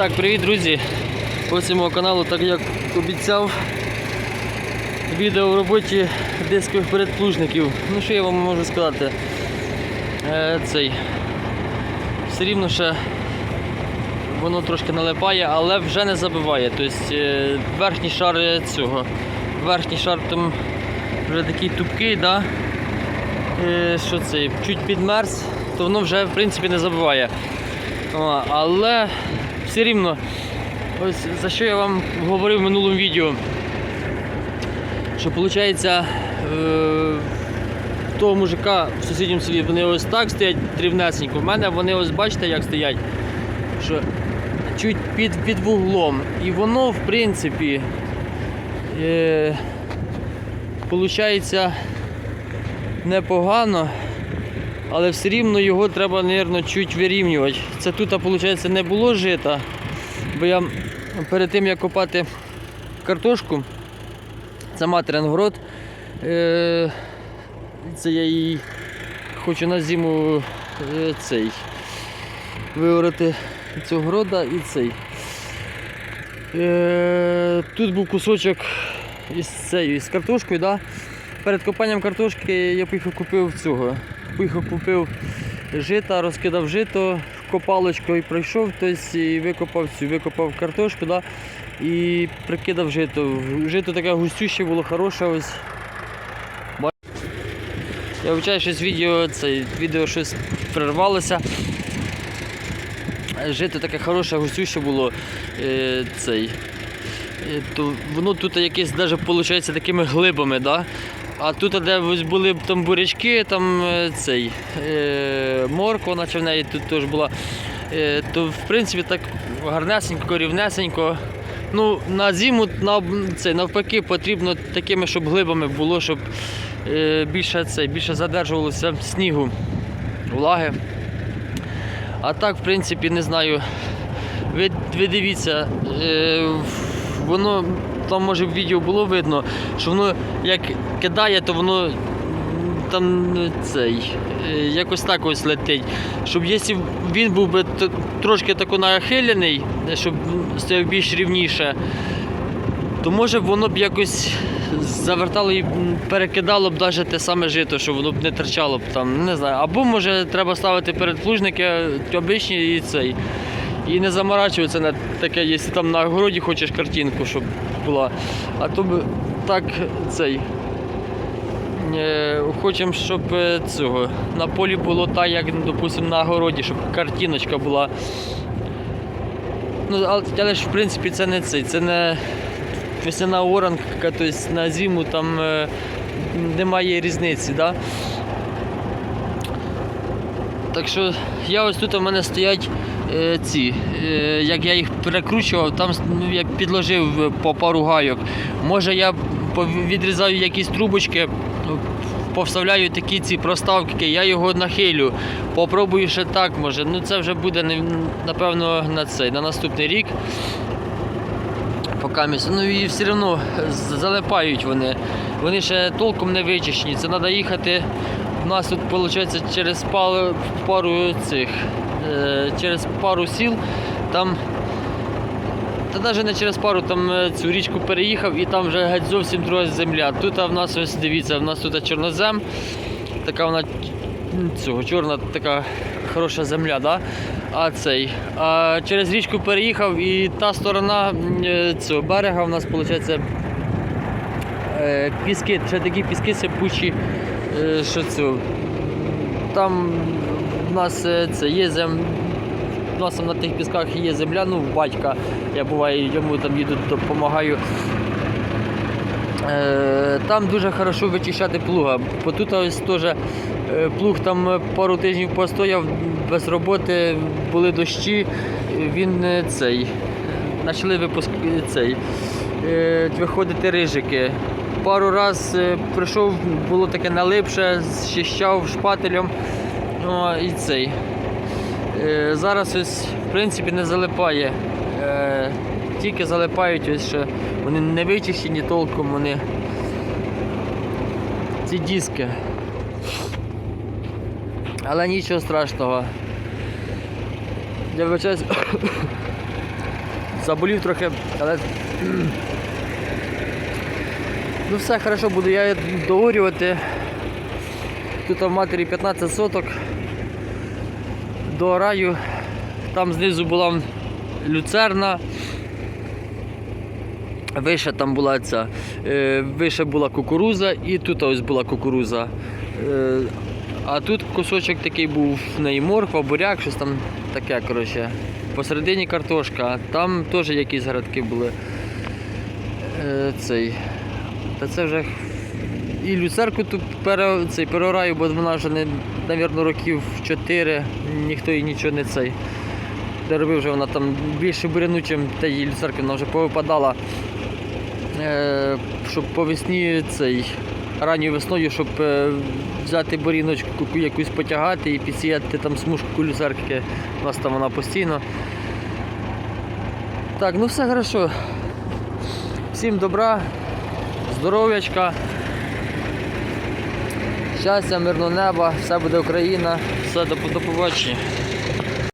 Так, привіт, друзі! Ось мого каналу, так як обіцяв, відео в роботі дискових передплужників. Ну що я вам можу сказати? Е, цей. Все рівно ще воно трошки налипає, але вже не забиває. Тобто е, верхній шар цього. Верхній шар там вже такий тупкий, да? е, що це, чуть підмерз, то воно вже в принципі не забиває. О, але все рівно, ось за що я вам говорив в минулому відео, що виходить, е, того мужика в сусідньому селі вони ось так стоять рівнесенько. В мене вони ось бачите, як стоять, що чуть під, під вуглом. І воно, в принципі, е, виходить непогано. Але все рівно його треба, мабуть, чуть вирівнювати. Це тут, виходить, не було жита, бо я перед тим, як копати картошку, це материн е, це я її хочу на зиму е, цей виорати цього города і цей. Е, Тут був кусочок із цією із картошкою. Да? Перед копанням картошки я поїхав купив цього. Поїхав купив жита, розкидав жито, копалочкою пройшов, тобто і викопав цю, викопав картошку, да? і прикидав жито. Жито таке густюще було хороше. ось. Я вивчаю щось відео, це відео щось перервалося. Жито таке хороше, густюще було е, цей. Е, То воно тут якесь навіть виходить такими глибами, да? А тут, де були там бурячки, там е, цей е, морква, наче в неї тут теж була, е, то в принципі так гарнесенько, рівнесенько. Ну, на зиму на, це, навпаки потрібно такими, щоб глибами було, щоб е, більше, це, більше задержувалося снігу, влаги. А так, в принципі, не знаю. Ви, ви дивіться, е, воно там може в відео було видно, що воно як кидає, то воно там цей, е, якось так ось летить. Щоб якщо він був би трошки тако нахилений, щоб стояв більш рівніше, то може б воно б якось завертало і перекидало б навіть те саме жито, що воно б не торчало б там, не знаю. Або може треба ставити передплужники обичні і цей. І не заморачуватися на таке, якщо там на огороді хочеш картинку, щоб була. А то б так цей. е, Хочемо, щоб е, цього на полі було так, як, допустимо, на огороді, щоб картиночка була. Ну, але, ж в принципі це не цей, це не весняна оранка, тобто на зиму там е, немає різниці. Да? Так що я ось тут у мене стоять ці, е, як я їх перекручував, там ну, як підложив е, по пару гайок. Може я відрізаю якісь трубочки, ну, повставляю такі ці проставки, я його нахилю. Попробую ще так, може. Ну це вже буде напевно на цей, на наступний рік. Поки Ну і все одно залипають вони. Вони ще толком не вичищені. Це треба їхати. Нас тут виходить через пару, пару цих, е, через пару сіл. Там, та навіть не через пару, там е, цю річку переїхав і там вже геть зовсім друга земля. Тут в нас ось дивіться, в нас тут чорнозем. Така вона цього, чорна така хороша земля, да? а цей. А через річку переїхав і та сторона е, цього берега у нас виходить піски, ще такі піски сипучі, е, що це. Там в нас е, це є зем. У нас на тих пісках є земля, ну батька. Я буваю, йому там їду, допомагаю. Е, Там дуже хорошо вичищати плуга. Бо тут ось теж е, плуг там е, пару тижнів постояв без роботи, були дощі, він е, цей. Почали випуск цей. е, Виходити рижики. Пару раз е, прийшов, було таке налипше, зчищав шпателем. Ну, і цей. Е, Зараз ось в принципі не залипає. Е, Тільки залипають, ось ще вони не вичищені толком, вони ці диски. Але нічого страшного. Я вибачаюсь, заболів трохи, але. Ну все, хорошо, буду я доорювати. Тут в матері 15 соток. Доораю. Там знизу була люцерна. Вище там була ця, е, вище була кукуруза і тут ось була кукуруза. Е, а тут кусочок такий був в неї морква, буряк, щось там таке, коротше. Посередині картошка, там теж якісь градки були. Е, цей. Та це вже і люцерку тут пере, цей, переораю, бо вона вже не, навірно, років 4, ніхто їй нічого не цей. Де вже вона там більше буряну, чим та її люцерки, вона вже повипадала. Е, щоб по весні цей ранньою весною, щоб е, взяти боріночку якусь потягати і підсіяти там смужку люцерки. У нас там вона постійно. Так, ну все хорошо. Всім добра, здоров'ячка, щастя, мирного неба, все буде Україна, все до, побачення.